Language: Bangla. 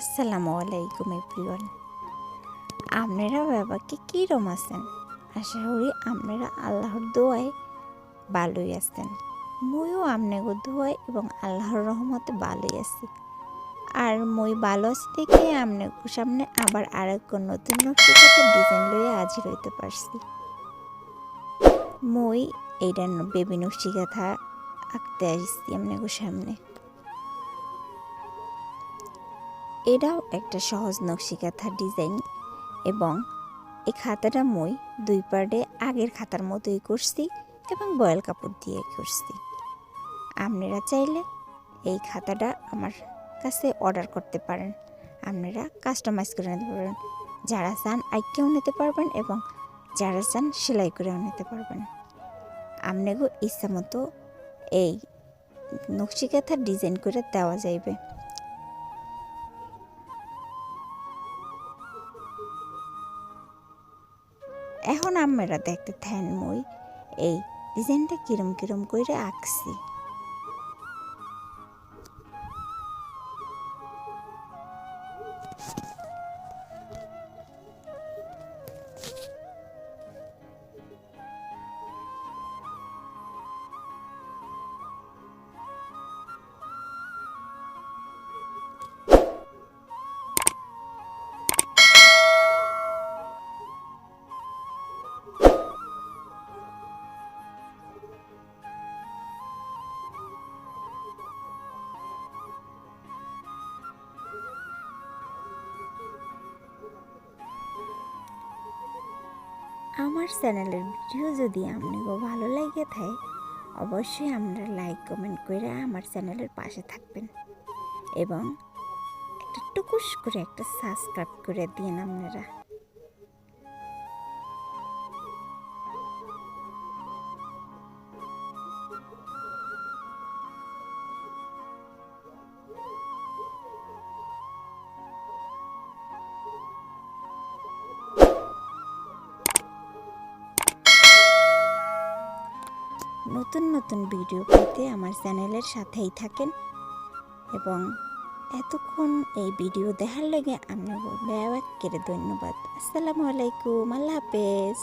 আসসালামু আলাইকুম এভরিওয়ান। আপনারা বাবাকে কীরম আছেন? আশা করি আপনারা আল্লাহর দোয়ায় ভালোই আছেন। মইও আপনাকে দোয়ায় এবং আল্লাহর রহমতে ভালোই আছি। আর মই ভালো আছি দেখে আপনার সামনে আবার আরেক নতুন নকশিকাতে ডিজাইন লইয়ে হাজির হইতে পারছি। মই এইটা বেবি নকশিকাথা আঁকতে আসছি আপনাকে সামনে। এটাও একটা সহজ নকশিকাথার ডিজাইন এবং এই খাতাটা মই দুই পার্টে আগের খাতার মতোই করছি এবং বয়েল কাপড় দিয়ে করছি। আপনারা চাইলে এই খাতাটা আমার কাছে অর্ডার করতে পারেন। আপনারা কাস্টমাইজ করে নিতে পারবেন। যারা চান আইকেও নিতে পারবেন এবং যারা চান সেলাই করেও নিতে পারবেন। আপনাকেও ইচ্ছা মতো এই নকশিকাথার ডিজাইন করে দেওয়া যাইবে। এখন আমরা দেখতে থাকেন মুই এই ডিজাইনটা কিরম কিরম করে আঁকছি। আমার চ্যানেলের ভিডিও যদি আপনাকে ভালো লাগে থাকে, অবশ্যই আপনারা লাইক কমেন্ট করে আমার চ্যানেলের পাশে থাকবেন। এবং একটা টুকুস করে একটা সাবস্ক্রাইব করে দিন আপনারা। নতুন নতুন ভিডিও পেতে আমার চ্যানেলের সাথেই থাকেন। এবং এতক্ষণ এই ভিডিও দেখার লাগে আমি কেড়ে ধন্যবাদ। আসসালামু আলাইকুম, আল্লাহ হাফেজ।